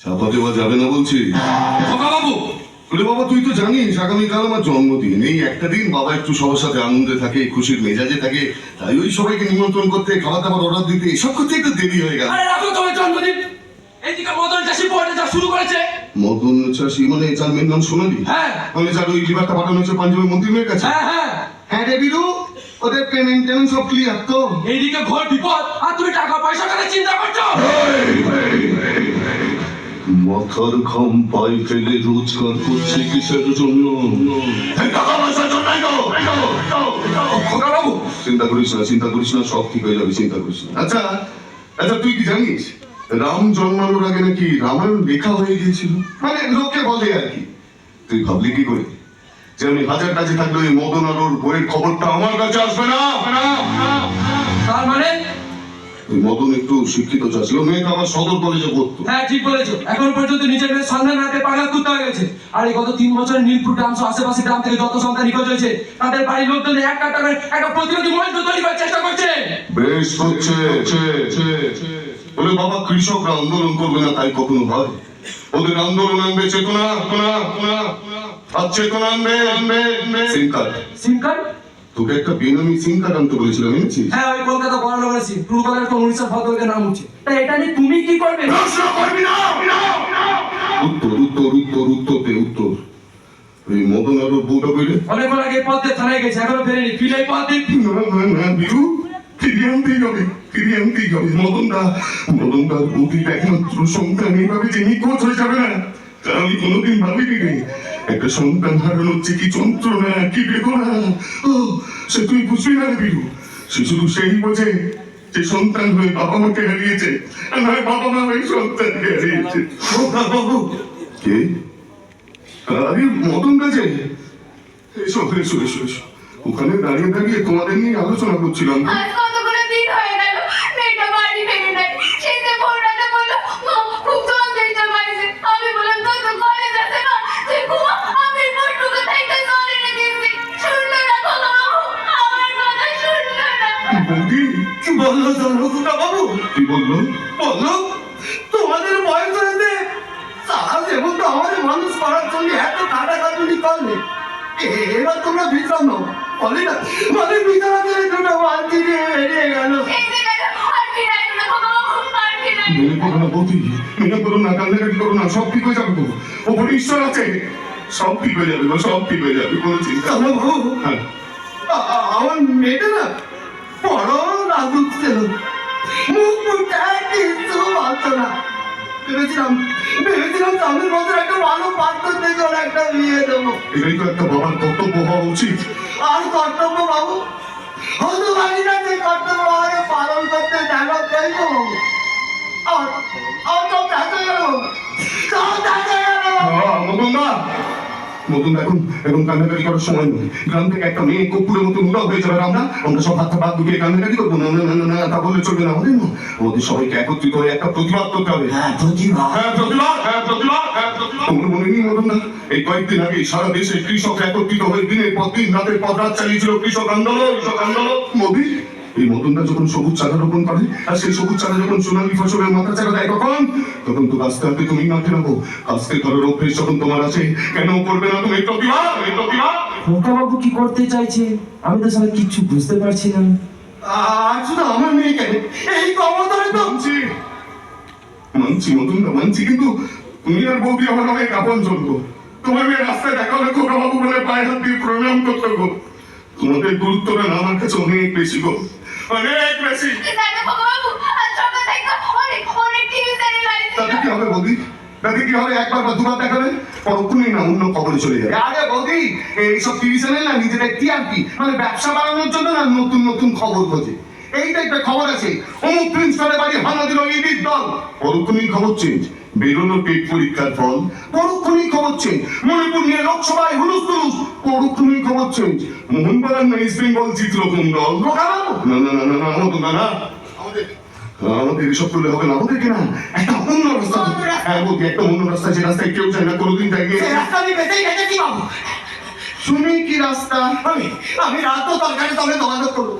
চাপা দেওয়া যাবে না বলছি? বাবু ওরে বাবা তুই তো জানিস আগামীকাল আমার জন্মদিন। এই একটা দিন বাবা একটু সবার সাথে আনন্দে থাকে খুশির মেজাজে থাকে। তাই ওই সবাইকে নিমন্ত্রণ করতে খাবার দাবার অর্ডার দিতে এসব করতে একটু দেরি হয়ে গেল। আরে রাখো তোমার জন্মদিন! এইদিকে মদন চাষি পড়ে যা শুরু করেছে। মদন চাষি মানে যার মেয়ের নাম সোনালি? হ্যাঁ। মানে যার ওই লিভারটা পাঠানো হচ্ছে পাঞ্জাবের মন্ত্রীর কাছে? হ্যাঁ হ্যাঁ। হ্যাঁ রে বিরু ওদের পেমেন্ট টেমেন্ট সব ক্লিয়ার তো? এইদিকে ঘর বিপদ আর তুমি টাকা পয়সা কথা চিন্তা করছ? মাথার ঘাম পায়ে ফেলে রোজগার করছে কিসের জন্য? চিন্তা করিস না চিন্তা করিস না সব ঠিক হয়ে যাবে চিন্তা করিস না। আচ্ছা আচ্ছা তুই কি জানিস? রাম জন্মানোর আগে নাকি রামায়ণ লেখা হয়ে গিয়েছিল? মানে লোকে বলে আর কি। তুই ভাবলি কি করে? যে আমি হাজার কাছে থাকলে ওই মদন আর ওর বইয়ের খবরটা আমার কাছে আসবে না। তার মানে? মদন একটু শিক্ষিত চাষি ও মেয়েটা আমার সদর কলেজে পড়তো। হ্যাঁ ঠিক বলেছ। এখন পর্যন্ত নিজের মেয়ের সন্ধান হাতে পাগলা করতে হয়ে গেছে আর এই গত তিন বছর নীলপুর গ্রাম সহ আশেপাশে গ্রাম থেকে যত সন্তান নিখোঁজ হয়েছে তাদের বাড়ির লোকজন এক টাকা করে একটা প্রতিরোধী মঞ্চ তৈরি করার চেষ্টা করছে। বেশ হচ্ছে বলে বাবা কৃষকরা আন্দোলন করবে না তাই কখনো হয়? ওদের আন্দোলন আনবে চেতনা চেতনা, চেতনা, আর চেতনা আনবে। আনবে সিম কার্ড সিম কার্ড তোকে একটা বেনামি সিম কার্ড আনতে বলেছিলাম এনেছিস হ্যাঁ ওই কলকাতা বড় লোকের সিম ট্রু কলার তো উড়িষ্যা ভদ্রলোকের নাম উঠছে তাই এটা নিয়ে তুমি কি করবে? প্রশ্ন করবি না! উত্তর উত্তর উত্তর উত্তর দে উত্তর। এই মদন আর ওর বউটা কইলে অনেকক্ষণ আগে পথ থানায় গেছে এখনও ফেরেনি। ফিলাই পথ দিয়ে না না না বিরু ফিরিয়ে আনতেই হবে ফিরিয়ে আনতেই হবে। মদনদা মদনদার অতীত একমাত্র সন্তান এইভাবে যে নিখোঁজ হয়ে যাবে না তা আমি কোনোদিন ভাবিনি রে। একটা সন্তান হারানোর যে কি যন্ত্রণা কি বেদনা। সে তুই বুঝবি না বিরু সে শুধু সেই বোঝে যে সন্তান হয়ে বাবা মাকে হারিয়েছে নয় বাবা মা ওই সন্তানকে হারিয়েছে। কে? আরে, মদন গাছে এসো এসো এসো এসো। ওখানে দাঁড়িয়ে দাঁড়িয়ে তোমাদের নিয়ে আলোচনা করছিলাম। বলল বলল তোমাদের বয়স হয়েছে। সারা জীবন তো আমাদের মানুষ করার জন্য এত কাটাকাটুনি করলে। এবার তোমরা নাও বলে না মানে বিছানা থেকে দুটো নিয়ে বেরিয়ে গেল। মেনে করো না বৌদি মেনে করো না কান্নাকাটি করো না সব ঠিক হয়ে যাবে তো। ওপরে ঈশ্বর আছে। সব ঠিক হয়ে যাবে সব ঠিক হয়ে যাবে কোনো চিন্তা হ্যাঁ। আমার মেয়েটা না বড় নাজুক ছিল। কিছু ভাবতো না ভেবেছিলাম ভেবেছিলাম স্বামীর মতো একটা ভালো পাত্র থেকে ওর একটা বিয়ে দেবো। এটাই তো একটা বাবার কর্তব্য হওয়া উচিত। আর কর্তব্য বাবু হতভাগীরা যে কর্তব্য আমাকে পালন করতে জানো তাই তো বাবু আর তো দেখা গেল। সব দেখা গেল। মদনদা মদন এখন এখন কান্নাকাটি করার সময় নয় গ্রাম থেকে একটা মেয়ে কপুরের মতো উড়াও হয়ে যাবে আমরা আমরা সব হাত বাদ দুটিয়ে কান্নাকাটি করব না না না না, তা বললে চলবে না আমাদের না আমাদের সবাইকে একত্রিত হয়ে একটা প্রতিবাদ করতে হবে। হ্যাঁ হ্যাঁ প্রতিবাদ হ্যাঁ প্রতিবাদ হ্যাঁ প্রতিবাদ। তোমার মনে নেই না। এই কয়েকদিন আগে সারা দেশে কৃষক একত্রিত হয়ে দিনের পর দিন রাতের পর রাত চালিয়েছিল কৃষক আন্দোলন কৃষক আন্দোলন। মোদী? এই মদনটা যখন সবুজ চারা রোপণ করে আর সেই সবুজ চারা যখন সোনালী ফসলের মাথা চারা দেয় তখন তখন তো আস্তে আস্তে তুমি মাঠে রাখো আজকে করার অভ্যেস যখন তোমার আছে কেন করবে না তুমি? প্রতিবাদ এই প্রতিবাদ। খোকা বাবু কি করতে চাইছে? আমি তো সবাই কিচ্ছু বুঝতে পারছি না। শুধু আমার মেয়ে কেন এই ক্ষমতায় তো মানছি মানছি মদনটা মানছি কিন্তু তুমি আর বৌদি আমার অনেক আপন চলবো তোমার মেয়ে রাস্তায় দেখা হলে খোকা বলে পায়ে হাত দিয়ে প্রণাম করতে গো তোমাদের গুরুত্বটা আমার কাছে অনেক বেশি গো। অনেক বেশি তাতে কি আছে হবে বৌদি? তাতে কি হবে? একবার বা দুবার দেখাবে পরক্ষণেই না অন্য খবরে চলে যাবে। আরে বৌদি এইসব টিভি চ্যানেল না নিজেদের টিআরপি মানে ব্যবসা বাড়ানোর জন্য না নতুন নতুন খবর খোঁজে। এইটা একটা খবর আছে। অমুক প্রিন্স করে বাড়ি দিল ইডির দল। পরক্ষণেই খবর চেঞ্জ বেরোলো টেট পরীক্ষার ফল। পরক্ষণেই খবর মণিপুর নিয়ে লোকসভায় হুলুস তুলুস। পরক্ষণেই খবর চেঞ্জ মোহনবাগান না ইস্ট বেঙ্গল জিতলো দল। না না না না না আমাদের না না আমাদের আমাদের এসব করলে হবে না। আমাদেরকে না একটা অন্য রাস্তা হ্যাঁ বলছি একটা অন্য রাস্তা যে রাস্তায় কেউ যায় না কোনোদিন রাস্তা আমি বেঁচেই বাবু। শুনি কি রাস্তা? আমি আমি রাত তরকারি তবে যোগাযোগ করব।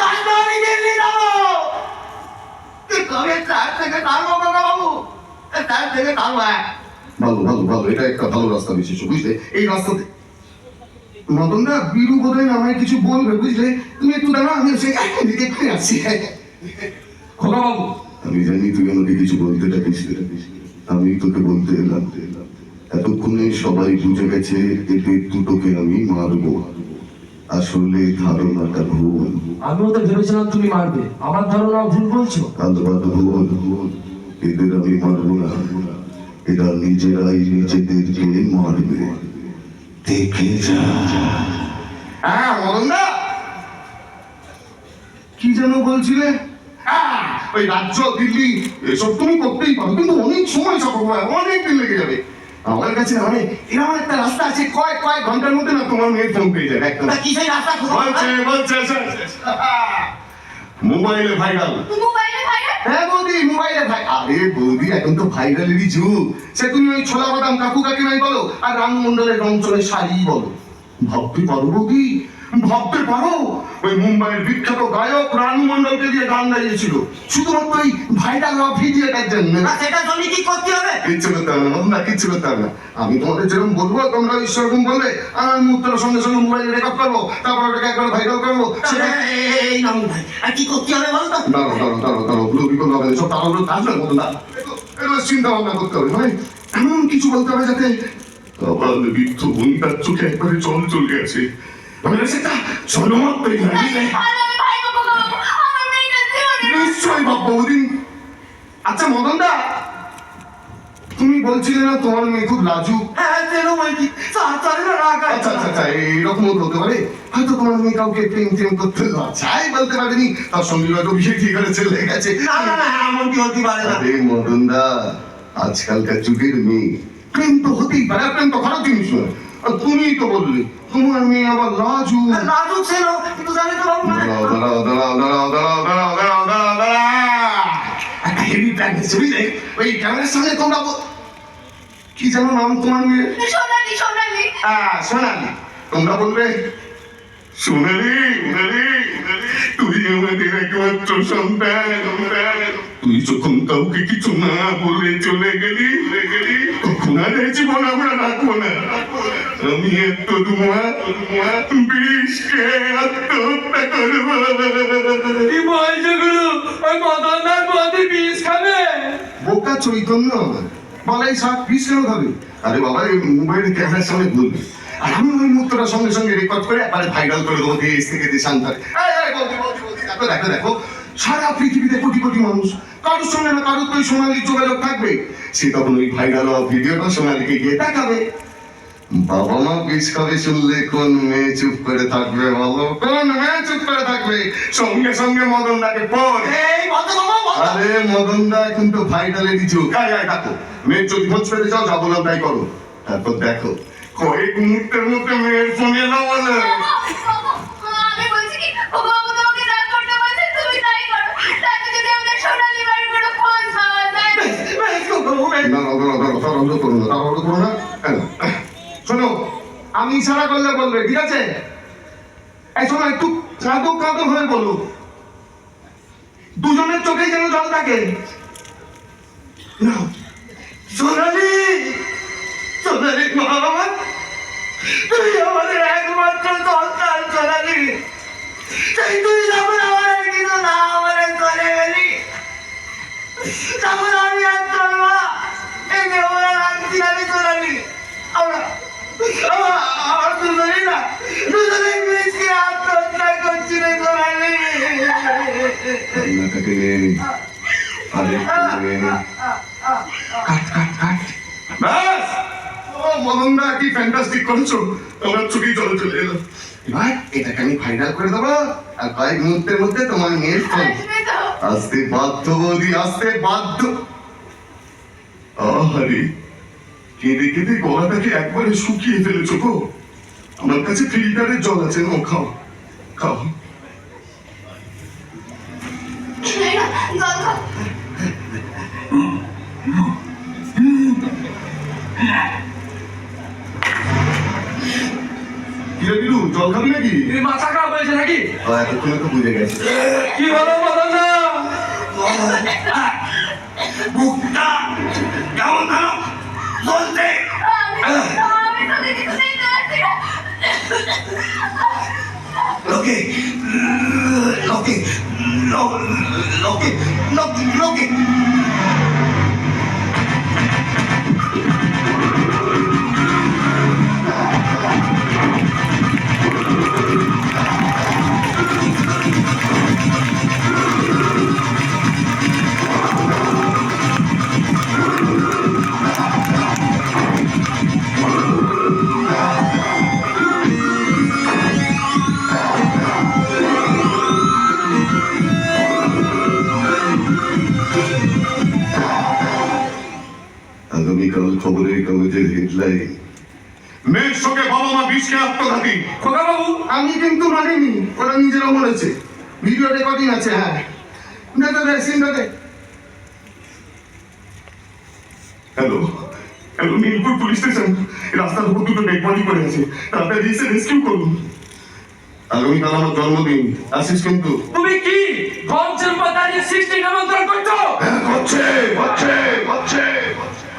কাল আমি দিল্লি যাব। কবে চার থেকে তার বাবা? তার থেকে এক ভালো ভালো ভালো এটা একটা ভালো রাস্তা বিশেষ বুঝলে? এই রাস্তাতে। মদনদা বিরু বোধহয় আমায় কিছু বলবে বুঝলে? তুমি একটু দাঁড়া আমি সে দেখে আসছি খোকাবাবু আমি জানি তুই আমাকে কিছু বলতে ডাকিস আমি তোকে বলতে এলাম। এতক্ষণে সবাই বুঝে গেছে এদের দুটোকে আমি মারবো। আসলে ধারণাটা ভুল। আমিও তো ভেবেছিলাম তুমি মারবে। আমার ধারণা ভুল বলছো। আলবাদ ভুল। এদের আমি মারবো না। এরা নিজেরাই নিজেদেরকে মারবে। দেখে যা। হ্যাঁ মদনদা। কি যেন বলছিলে? হ্যাঁ, ওই রাজ্য দিল্লি এসব তুমি করতেই পারো কিন্তু অনেক সময় সফর হয় অনেক দিন লেগে যাবে। আমার কাছে মানে এরকম একটা রাস্তা আছে কয়েক কয়েক ঘণ্টার মধ্যে না তোমার মেয়ের ফোন পেয়ে যাবে একদম। তা কিসের রাস্তা বলছে বলছে মোবাইলে ভাইরাল মোবাইলে ভাইরাল হ্যাঁ বৌদি, মোবাইলে ভাই। আরে বৌদি, এখন তো ভাইরালেরই যুগ। সে তুমি ওই ছোলা বাদাম কাকু কাকিমাই বলো, আর রাম মন্ডলের রং চলে শাড়ি বলো। ভাবতে পারো বৌদি ভাবতে পারো? ওই মুম্বাইয়ের বিখ্যাত গায়ক রানু মন্ডলকে দিয়ে গান গাইয়েছিল। শুধুমাত্র ওই ভিডিওটার জন্য না সেটার জন্য কি করতে হবে? কিচ্ছু করতে হবে না না কিচ্ছু করতে হবে না। আমি তোমাদের যেরকম বলব তোমরা ওই সেরকম বলবে আর আমি সঙ্গে সঙ্গে মোবাইলে রেকর্ড করব তারপর ওটাকে একবার ভাইরাল করব সেটা এই নাম ভাই আর কি করতে হবে বলো তো? দাঁড়াও দাঁড়াও দাঁড়াও দাঁড়াও পুরো বিকল্প হবে সব না এবার চিন্তা ভাবনা করতে হবে মানে এমন কিছু বলতে হবে যাতে আবার বৃদ্ধ বোনটার চোখে একবারে জল চলে গেছে। ভাই বাবু আমার মেয়েটা জীবনে নিশ্চয়ই বাপ্পা ওদিন আচ্ছা মদন দা তুমি বলছিলে না তোমার মেয়ে খুব লাজুক? হ্যাঁ রাগ আচ্ছা আচ্ছা আচ্ছা হতে পারে? হয়তো তোমার মেয়ে কাউকে প্রেম প্রেম করতে চাই বলতে পারেনি। তার সঙ্গে হয়তো বিয়ে ঠিক করে চলে গেছে। না না না এমন কি হতে পারে না। আরে মদনদা আজকালকার যুগের মেয়ে। প্রেম তো হতেই পারে আর প্রেম তো খারাপ জিনিস নয়। আর তুমিই তো বললে তোমার মেয়ে আবার লাজু লাজুক ছিল কিন্তু জানি তো বাবু দাঁড়াও দাঁড়াও দাঁড়াও দাঁড়াও দাঁড়াও দাঁড়াও দাঁড়াও দাঁড়াও দাঁড়াও। একটা হেভি বুঝলে? ওই ক্যামেরার সামনে তোমরা কি জানো নাম তোমার মেয়ে? সোনালি সোনালি। হ্যাঁ সোনালি। তোমরা বলবে সোনালি সোনালি তুই আমাদের একমাত্র সন্তান। তুই যখন কাউকে কিছু না বলে চলে গেলি চলে গেলি। তখন জীবন আমরা রাখব না আমি এত ধোঁয়া বিষকে আত্মহত্যা করব কি বলছো গুরু ওই মদনদার বৌদি বিষ খাবে বোকা চৈতন্য বলাই সাত পিস কেন খাবে আরে বাবা এই মোবাইল ক্যামেরার সামনে বলবে আর আমি ওই মুহূর্তটা সঙ্গে সঙ্গে রেকর্ড করে একবারে ভাইরাল করে দেবো দেশ থেকে দেশান্তরে দেখো দেখো দেখো সারা পৃথিবীতে কোটি কোটি মানুষ। কারোর সঙ্গে না কারোর তো সোনালির যোগাযোগ থাকবে। সে তখন ওই ভাইরাল ভিডিওটা সোনালিকে গিয়ে দেখাবে। বাবা মা বিষ খাবে শুনলে কোন মেয়ে চুপ করে থাকবে বলো? কোন মেয়ে চুপ করে থাকবে? সঙ্গে সঙ্গে মদন ডাকে বন্ধ আরে মদন দা এখন তো ভাইটালেরই যুগ আয় আয় ডাকো মেয়ের যদি খোঁজ পেতে চাও যাব না তাই করো। তারপর দেখো কয়েক মুহূর্তের মধ্যে মেয়ের ফোনে না বলে। ইশারা করলে বলবে, ঠিক আছে? এই শোনো একটু কাঁদো কাঁদো হয়ে বলো দুজনের চোখেই যেন জল থাকে। সোনালি! সোনালি তুই আমাদের একমাত্র সন্তান, সোনালি। তাই তুই যখন আমার না আমার করে গেলি, তখন আমি আর তোর মা। এই যে রাখছি আমি সোনালি? আমরা না মিশকে আত্মহত্যা আরে কাট কাট কাট ব্যাস মদনদা কি ফ্যান্টাস্টিক করেছ? তোমার চোখেই জল চলে এলো। এবার এটাকে আমি ফাইনাল করে দেবো আর কয়েক মুহূর্তের মধ্যে তোমার মেয়ের ফোন আসতে বাধ্য বৌদি আসতে বাধ্য। আহারে কেঁদে কেঁদে গলাটাকে একবারে শুকিয়ে ফেলেছো গো। আমার কাছে ফিল্টারের জল আছে নাও খাও। খাও। জল বিলু খাবি নাকি? মাথা খারাপ হয়েছে নাকি? ও, এতক্ষণে তো বুঝে গেছে। কি হলো বুকটা বলতে আমি আমি তোকে কিছু দেখতে পাচ্ছি আগামীকাল খবরের কাগজের হেডলাইন মেয়ের সঙ্গে বাবা মা বিষকে আত্মঘাতী। খোকা বাবু আমি কিন্তু মানিনি ওরা নিজেরা বলেছে। ভিডিও রেকর্ডিং আছে হ্যাঁ। দে সিনটা দে hello hello Nilpur police station রাস্তার উপর দুটো ডেড বডি পড়ে আছে। তাড়াতাড়ি এসে রেস্কিউ করুন। আগামীকাল আমার জন্মদিন আসিস কিন্তু তুমি কি পঞ্চম তারিখ সৃষ্টি নামন্ত্রণ করছ? হ্যাঁ হচ্ছে হচ্ছে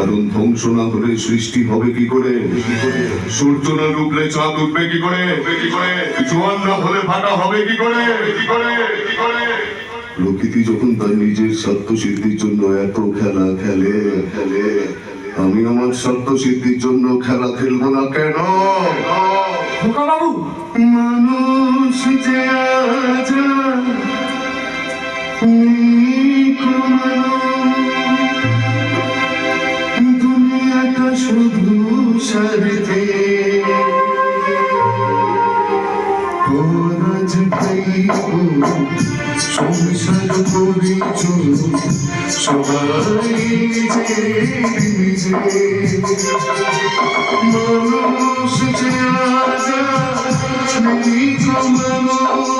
কারণ ধ্বংস না হলে সৃষ্টি হবে কি করে? সূর্য না ডুবলে চাঁদ উঠবে কি করে? কি করে জোয়ান না হলে ফাটা হবে কি করে? কি করে কি করে প্রকৃতি যখন তার নিজের স্বার্থ সিদ্ধির জন্য এত খেলা খেলে খেলে আমি আমার স্বার্থ সিদ্ধির জন্য খেলা খেলব না কেন? মানুষ যে আজ সংসার করিছ সবাই মানুষ যে আজ নেই কমানো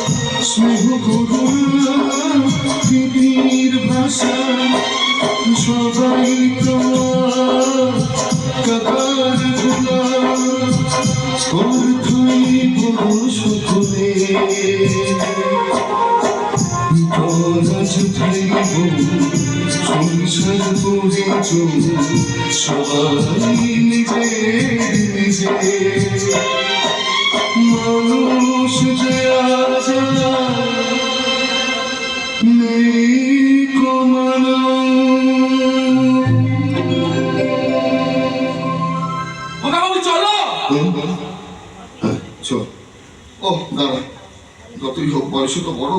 করুণা প্রীতির ভাষা নেই তো কোথাও ভালোবাসা স্নেহ করুণা প্রীতির ভাষা সবাই তো কাকারগুলা অর্থই বড় সকলে পরাজ ভাইব সংসার করেছ সবাই নিজে নিজে মানুষ যে আজ নেই কমানো খোকা বাবু চলো হ্যাঁ, চল ও দাঁড়া যতই হোক বয়সে তো বড়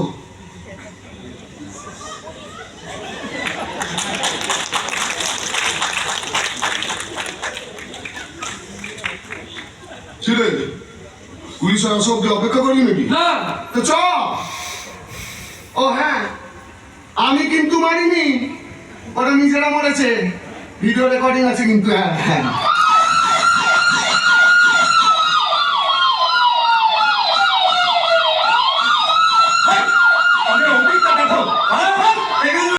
ছেলে পুলিশের সবকে অব্দি অপেক্ষা করি নাকি তো চ ও হ্যাঁ আমি কিন্তু মারিনি ওরা নিজেরা মরেছে। ভিডিও রেকর্ডিং আছে কিন্তু হ্যাঁ হ্যাঁ।